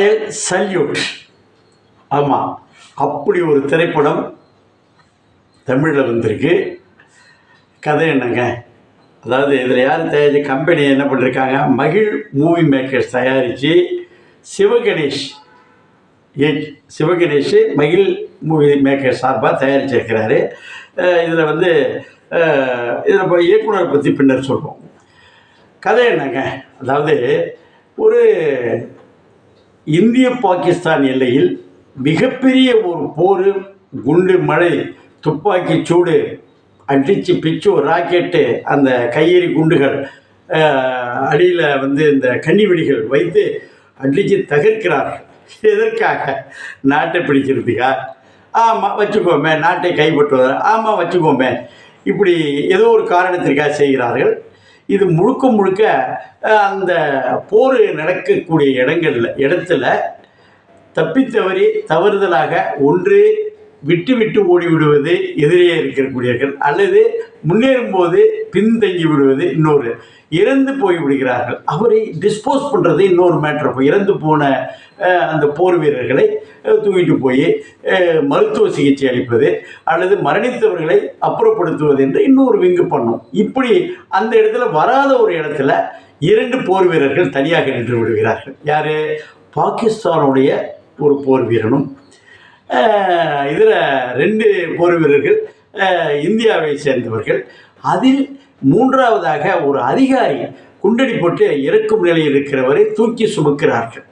Royal salute ஆமாம் அப்படி ஒரு திரைப்படம் தமிழில் வந்திருக்கு. கதை என்னங்க? அதாவது இதில் யார் தயாரிச்ச கம்பெனி என்ன பண்ணியிருக்காங்க மகிழ் மூவி மேக்கர்ஸ் தயாரித்து சிவகணேஷ் சிவகணேஷ் மகிழ் மூவி மேக்கர் சார்பாக தயாரிச்சிருக்கிறாரு. இதில் வந்து இதில் இப்போ இயக்குனர் பற்றி பின்னர் சொல்லுவோம் கதை என்னங்க? அதாவது ஒரு இந்திய பாகிஸ்தான் எல்லையில் மிகப்பெரிய ஒரு போர் குண்டு மழை துப்பாக்கி சூடு அடித்து பிச்சு ராக்கெட்டு அந்த கையெறி குண்டுகள் அடியில் வந்து இந்த கன்னி வெடிகள் வைத்து அடித்து தகர்க்கிறார்கள். எதற்காக? நாட்டை பிடிக்கிறதுக்கா? ஆமாம் வச்சுக்கோமே நாட்டை கைப்பற்றுவதா? ஆமாம் வச்சுக்கோமே. இப்படி ஏதோ ஒரு காரணத்திற்காக செய்கிறார்கள். இது முழுக்க முழுக்க அந்த போர் நடக்கக்கூடிய இடங்கள்ல இடத்துல தப்பித்தவறி தவறுதலாக ஒன்று விட்டு விட்டு ஓடி விடுவது எதிரே இருக்கக்கூடியவர்கள். அல்லது முன்னேறும்போது பின்தங்கி விடுவது இன்னொரு. இறந்து போய் விடுகிறார்கள். அவரை டிஸ்போஸ் பண்ணுறது இன்னொரு மேட்ரு இப்போ இறந்து போன அந்த போர் வீரர்களை தூக்கிட்டு போய் மருத்துவ சிகிச்சை அளிப்பது அல்லது மரணித்தவர்களை அப்புறப்படுத்துவது என்று இன்னொரு விங்கு பண்ணும். இப்படி அந்த இடத்துல வராத ஒரு இடத்துல இரண்டு போர் வீரர்கள் தனியாக நின்று விடுகிறார்கள். யார்? பாகிஸ்தானுடைய ஒரு போர் வீரனும். இதில் ரெண்டு போர் வீரர்கள் இந்தியாவை சேர்ந்தவர்கள். அதில் மூன்றாவதாக ஒரு அதிகாரி குண்டடி போட்டு இறக்கும் நிலையில் இருக்கிறவரை தூக்கி சுமக்கிறார்கள்.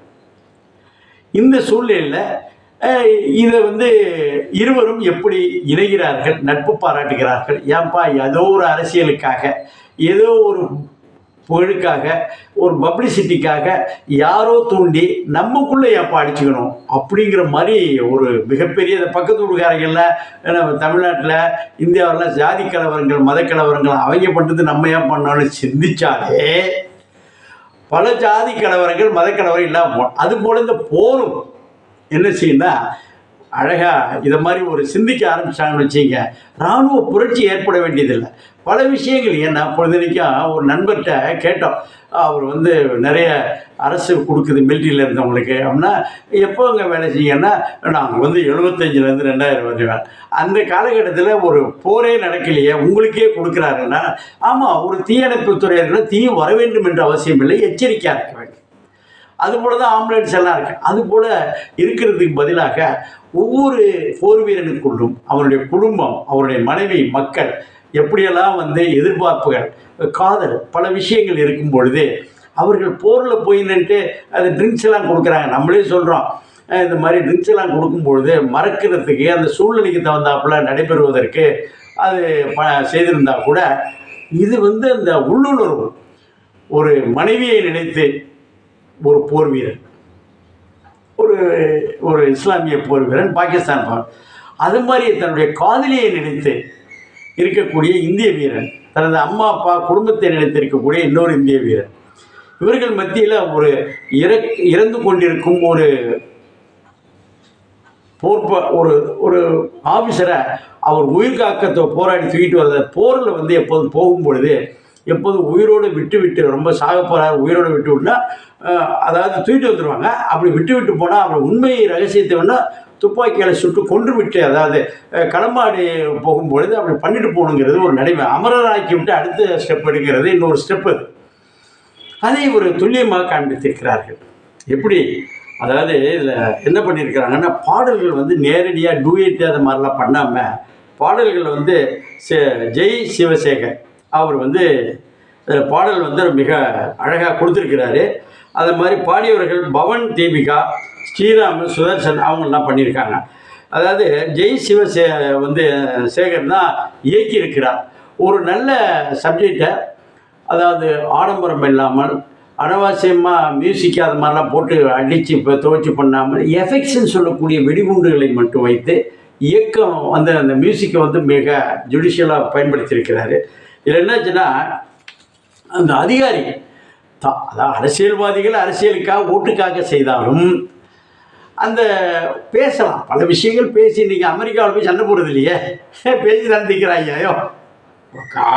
இந்த சூழ்நிலையில் இதை வந்து இருவரும் எப்படி இணைகிறார்கள் நட்பு பாராட்டுகிறார்கள் ஏன்பா ஏதோ ஒரு அரசியலுக்காக ஏதோ ஒரு புகழுக்காக ஒரு பப்ளிசிட்டிக்காக யாரோ தூண்டி நம்மக்குள்ளே ஏப்பா அடிச்சுக்கணும்? அப்படிங்கிற மாதிரி ஒரு மிகப்பெரிய பக்கத்து ஊருக்காரங்கள்ல நம்ம தமிழ்நாட்டில் இந்தியாவில் ஜாதி கலவரங்கள் மத கலவரங்கள் அவங்க பண்ணுறது நம்ம ஏன் பண்ணோம்னு சிந்திச்சாலே பல ஜாதி கலவரங்கள் மத கலவரம் இல்லாமல் அது போல் இந்த போரும் என்ன செய்யுன்னா அழகாக இதை மாதிரி ஒரு சிந்திக்க ஆரம்பிச்சாங்கன்னு வச்சுங்க இராணுவ புரட்சி ஏற்பட வேண்டியதில்லை. பல விஷயங்கள் ஏன்னா பொழுதுனைக்கும் ஒரு நண்பர்கிட்ட கேட்டோம். அவர் வந்து நிறைய அரசு கொடுக்குது மிலிட்ரியில் இருந்தவங்களுக்கு. அப்படின்னா எப்போ அங்கே வேலை செய்யன்னா நாங்கள் வந்து எழுபத்தஞ்சிலேருந்து ரெண்டாயிரம் வருவேன் அந்த காலகட்டத்தில் ஒரு போரே நடக்கலையே உங்களுக்கே கொடுக்குறாருன்னா ஆமாம் ஒரு தீயணைப்பு துறையர்கள் தீ வர வேண்டும் என்ற அவசியம் இல்லை எச்சரிக்கையாக இருக்க வேண்டும். அதுபோல தான் ஆம்புலன்ஸ் எல்லாம் இருக்கு. அதுபோல இருக்கிறதுக்கு பதிலாக ஒவ்வொரு போர் வீரனுக்குள்ளும் அவருடைய குடும்பம் அவருடைய மனைவி மக்கள் எப்படியெல்லாம் வந்து எதிர்பார்ப்புகள் காதல் பல விஷயங்கள் இருக்கும் பொழுது அவர்கள் போரில் போய் நின்றுட்டு அது ட்ரிங்க்ஸ் எல்லாம் கொடுக்குறாங்க. நம்மளே சொல்கிறோம் இந்த மாதிரி ட்ரிங்க்ஸ் எல்லாம் கொடுக்கும்பொழுது மறக்கிறதுக்கு அந்த சூழ்நிலைக்கு தகுந்தாப்புல நடைபெறுவதற்கு அது ப செய்திருந்தால் கூட இது வந்து அந்த உள்ளுணர்வு ஒரு மனைவியை நினைத்து ஒரு போர் வீரன். ஒரு ஒரு இஸ்லாமிய போர் வீரன் பாகிஸ்தான் போர் அது மாதிரி தன்னுடைய காதலியை நினைத்து இருக்கக்கூடிய இந்திய வீரன் தனது அம்மா அப்பா குடும்பத்தை நினைத்து இருக்கக்கூடிய இன்னொரு இந்திய வீரன். இவர்கள் மத்தியில் ஒரு இறக் இறந்து கொண்டிருக்கும் ஒரு போர்ப்ப ஒரு ஒரு ஆஃபீஸரை அவர் உயிர் காக்கத்தை போராடி தூக்கிட்டு வர போரில் வந்து எப்போதும் போகும்பொழுது எப்போதும் உயிரோடு விட்டு விட்டு ரொம்ப சாக போகிறார் உயிரோடு விட்டு விட்டா அதாவது தூக்கிட்டு வந்துடுவாங்க அப்படி விட்டு விட்டு போனால் அவர் உண்மை ரகசியத்தை வேணால் துப்பாக்கியால் சுட்டு கொன்று விட்டு அதாவது களம்பாடி களமாடி போகும்பொழுது அப்படி பண்ணிட்டு போகணுங்கிறது ஒரு நடைமுறை அமரராக்கி விட்டு அடுத்த ஸ்டெப் எடுக்கிறது இன்னொரு ஸ்டெப் அது அதை ஒரு துல்லியமாக காண்பித்திருக்கிறார்கள். எப்படி? அதாவது இதில் என்ன பண்ணியிருக்கிறாங்கன்னா பாடல்கள் வந்து நேரடியாக டூயட் அது மாதிரிலாம் பண்ணாமல் பாடல்கள் வந்து ஜெய் சிவசேகர். அவர் வந்து பாடல் வந்து மிக அழகாக கொடுத்துருக்கிறாரு. அது மாதிரி பாடியவர்கள் பவன் தீபிகா ஸ்ரீராம் சுதர்சன் அவங்கெல்லாம் பண்ணியிருக்காங்க. அதாவது ஜெய் சிவசே வந்து சேகர் தான் இயக்கியிருக்கிறார் ஒரு நல்ல சப்ஜெக்டை அதாவது ஆடம்பரம் இல்லாமல் அனாவசியமாக மியூசிக் அது மாதிரிலாம் போட்டு அடித்து இப்போ துவச்சி பண்ணாமல் எஃபெக்ட்ஸ்ன்னு சொல்லக்கூடிய வெடிகுண்டுகளை மட்டும் வைத்து இயக்கம் வந்து அந்த மியூசிக்கை வந்து மிக ஜுடிஷியலாக பயன்படுத்தியிருக்கிறாரு. இதில் என்னாச்சுன்னா அந்த அதிகாரி தான் அதாவது அரசியல்வாதிகள் அரசியலுக்காக ஓட்டுக்காக செய்தாலும் அந்த பேசலாம். பல விஷயங்கள் பேசி இன்றைக்கி அமெரிக்காவில் போய் சண்டை போடுறது இல்லையே? பேசி நடந்துக்கிறாங்க ஐயோ.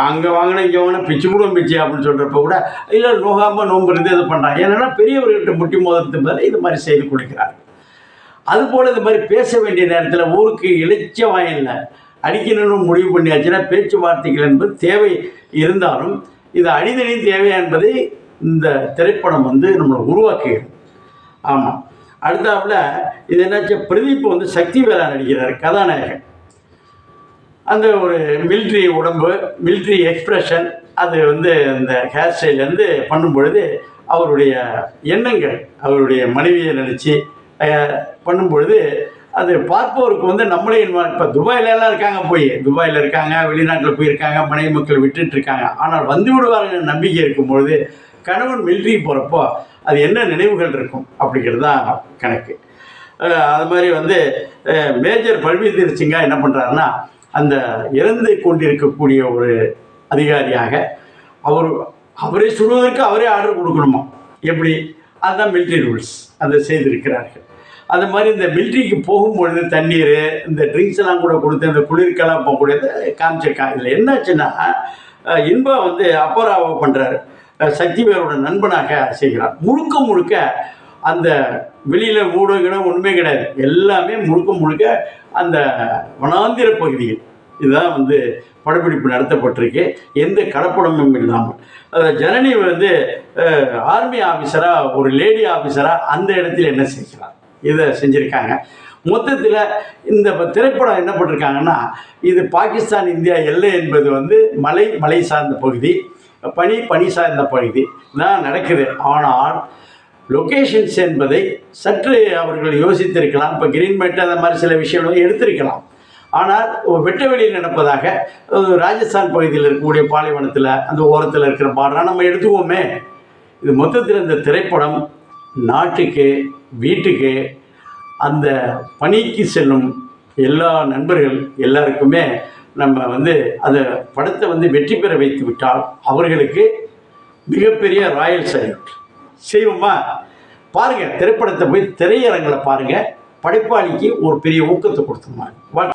அங்கே வாங்கினா இங்கே வாங்கின பிச்சு போடுவோம் பிச்சு அப்படின்னு சொல்கிறப்ப கூட இல்லை நோகாமல் நோம்பு இருந்து இது பண்ணுறாங்க ஏன்னா பெரியவர்கள்ட்ட முட்டி மோதிரத்து பதில் இது மாதிரி செய்து கொடுக்கிறார் அதுபோல் இந்த மாதிரி பேச வேண்டிய நேரத்தில் ஊருக்கு இளைச்ச வாயில்லை அடிக்கணும்னு முடிவு பண்ணியாச்சுன்னா பேச்சுவார்த்தைகள் என்பது தேவை இருந்தாலும் இது அடிதடி தேவை என்பதை இந்த திரைப்படம் வந்து நம்மளை உருவாக்குகிறது. ஆமாம் அடுத்தாப்புல இது என்னாச்சு? பிரதீப் வந்து சக்தி வேலா நடிக்கிறார் கதாநாயகன். அந்த ஒரு மிலிட்ரி உடம்பு மிலிட்ரி எக்ஸ்பிரஷன் அது வந்து இந்த ஹேர் ஸ்டைல்லேருந்து பண்ணும் பொழுது அவருடைய எண்ணங்கள் அவருடைய மனைவியை நினச்சி பண்ணும் பொழுது அது பார்ப்பவருக்கு வந்து நம்மளே இப்போ துபாயிலலாம் இருக்காங்க போய் துபாயில் இருக்காங்க வெளிநாட்டில் போயிருக்காங்க மனைவி மக்கள் விட்டுட்டு இருக்காங்க. ஆனால் வந்து விடுவாருங்கிற நம்பிக்கை இருக்கும்பொழுது கணவன் மிலிட்ரி போகிறப்போ அது என்ன நினைவுகள் இருக்கும் அப்படிங்கிறது தான் கணக்கு. அது மாதிரி வந்து மேஜர் பல்வீர் சிங்கா என்ன பண்ணுறாருன்னா அந்த இறந்து கொண்டிருக்கக்கூடிய ஒரு அதிகாரியாக அவர் அவரை சுடுவதற்கு அவரே ஆர்டர் கொடுக்கணுமா? எப்படி? அதுதான் மிலிட்ரி ரூல்ஸ் அதை செய்திருக்கிறார்கள். அது மாதிரி இந்த மிலிட்ரிக்கு போகும்பொழுது தண்ணீர் இந்த ட்ரிங்க்ஸ் எல்லாம் கூட கொடுத்து இந்த குளிர்க்கெல்லாம் போகக்கூடியது காமிச்சிருக்காங்க இதில் என்னாச்சுன்னா இன்பா வந்து அப்பராவை பண்ணுறாரு சக்திவேலோட நண்பனாக செய்கிறார். முழுக்க முழுக்க அந்த வெளியில் ஊடகம் ஒன்றுமே கிடையாது. எல்லாமே முழுக்க முழுக்க அந்த வனாந்திர பகுதியில். இதுதான் வந்து படப்பிடிப்பு நடத்தப்பட்டிருக்கு. எந்த கலப்படமும் இல்லாமல். ஜனனி வந்து ஆர்மி ஆஃபீஸராக ஒரு லேடி ஆஃபீஸராக அந்த இடத்துல என்ன செய்கிறார்? இதை செஞ்சுருக்காங்க. மொத்தத்தில் இந்த திரைப்படம் என்ன பண்ணிருக்காங்கன்னா இது பாகிஸ்தான் இந்தியா எல்லை என்பது வந்து மலை மலை சார்ந்த பகுதி பனி பனி சார்ந்த பகுதி தான் நடக்குது. ஆனால் லொக்கேஷன்ஸ் என்பதை சற்று அவர்கள் யோசித்திருக்கலாம். இப்போ கிரீன்மேட் அந்த மாதிரி சில விஷயங்களும் எடுத்திருக்கலாம். ஆனால் ஒரு வெட்ட வெளியில் நடப்பதாக ராஜஸ்தான் பகுதியில் இருக்கக்கூடிய பாலைவனத்தில் அந்த ஓரத்தில் இருக்கிற பாடலாம் நம்ம எடுத்துக்குவோமே. இது மொத்தத்தில் இந்த திரைப்படம் நாட்டுக்கு வீட்டுக்கு அந்த பணிக்கு செல்லும் எல்லா நண்பர்கள் எல்லாருக்குமே நம்ம வந்து அந்த படத்தை வந்து வெற்றி பெற வைத்து விட்டால் அவர்களுக்கு மிகப்பெரிய ராயல் சல்யூட். செய்வோமா? பாருங்கள் திரைப்படத்தை போய் திரையரங்கில் பாருங்கள் படைப்பாளிக்கு ஒரு பெரிய ஊக்கத்தை கொடுத்துருமா வாழ்த்து